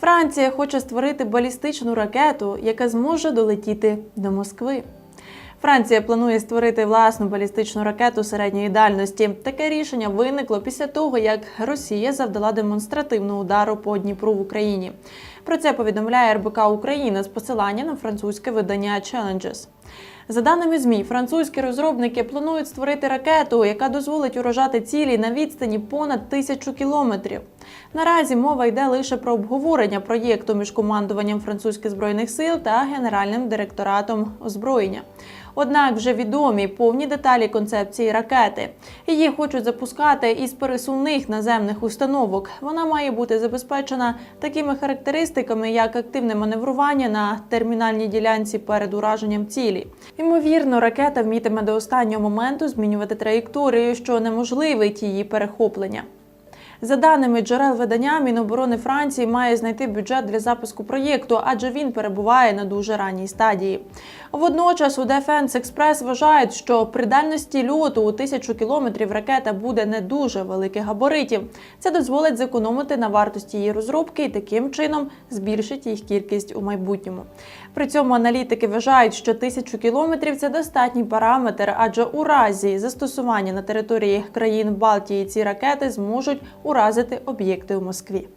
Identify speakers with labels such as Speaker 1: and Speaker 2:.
Speaker 1: Франція хоче створити балістичну ракету, яка зможе долетіти до Москви. Франція планує створити власну балістичну ракету середньої дальності. Таке рішення виникло після того, як Росія завдала демонстративну удару по Дніпру в Україні. Про це повідомляє РБК Україна з посилання на французьке видання Challenges. За даними ЗМІ, французькі розробники планують створити ракету, яка дозволить уражати цілі на відстані понад тисячу кілометрів. Наразі мова йде лише про обговорення проєкту між командуванням французьких збройних сил та генеральним директоратом озброєння. Однак вже відомі повні деталі концепції ракети. Її хочуть запускати із пересувних наземних установок. Вона має бути забезпечена такими характеристиками, як активне маневрування на термінальній ділянці перед ураженням цілі. Ймовірно, ракета вмітиме до останнього моменту змінювати траєкторію, що неможливить її перехоплення. За даними джерел видання, Міноборони Франції має знайти бюджет для запуску проєкту, адже він перебуває на дуже ранній стадії. Водночас у Defense Express вважають, що при дальності льоту у тисячу кілометрів ракета буде не дуже великих габаритів. Це дозволить зекономити на вартості її розробки і таким чином збільшить їх кількість у майбутньому. При цьому аналітики вважають, що тисячу кілометрів це достатній параметр, адже у разі застосування на території країн Балтії ці ракети зможуть уразити об'єкти у Москві.